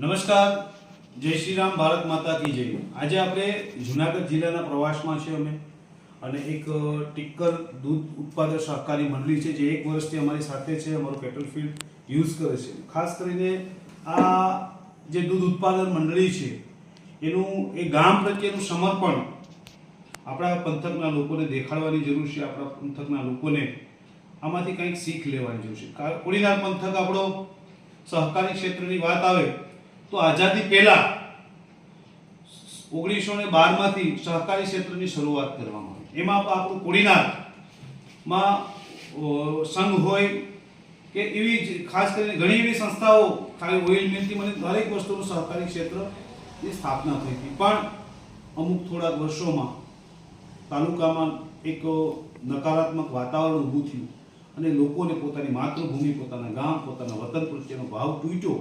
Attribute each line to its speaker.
Speaker 1: નમસ્કાર. જય શ્રી રામ, ભારત માતા કી જય. આજે આપણે જુનાગઢ જિલ્લાના પ્રવાસમાં છે અમે. અને એક ટિક્કર દૂધ ઉત્પાદક સહકારી મંડળી છે, જે એક વર્ષથી અમારી સાથે છે, અમારું પેટ્રોલ ફિલ્ડ યુઝ કરે છે. ખાસ કરીને આ જે દૂધ ઉત્પાદન મંડળી છે, એનું, એ ગામ પ્રત્યેનું સમર્પણ આપણા પંથકના લોકોને દેખાડવાની જરૂર છે, આપણા પંથકના લોકોને આમાંથી કંઈક શીખ લેવાની જરૂર છે. કોળીનાર પંથક આપણો સહકારી ક્ષેત્રની વાત આવે તો આઝાદી પહેલા ઓગણીસો ને બારમાંથી સહકારી ક્ષેત્રની શરૂઆત કરવામાં આવી. એમાં આપણું કોડીનારમાં સંઘ હોય કે એવી જ ખાસ કરીને ઘણી એવી સંસ્થાઓ, ખાલી ઓઇલ મિલથી મને દરેક વસ્તુનું સહકારી ક્ષેત્રની સ્થાપના થઈ હતી. પણ અમુક થોડાક વર્ષોમાં તાલુકામાં એક નકારાત્મક વાતાવરણ ઊભું થયું અને લોકોને પોતાની માતૃભૂમિ, પોતાના ગામ, પોતાના વતન પ્રત્યેનો ભાવ તૂટ્યો.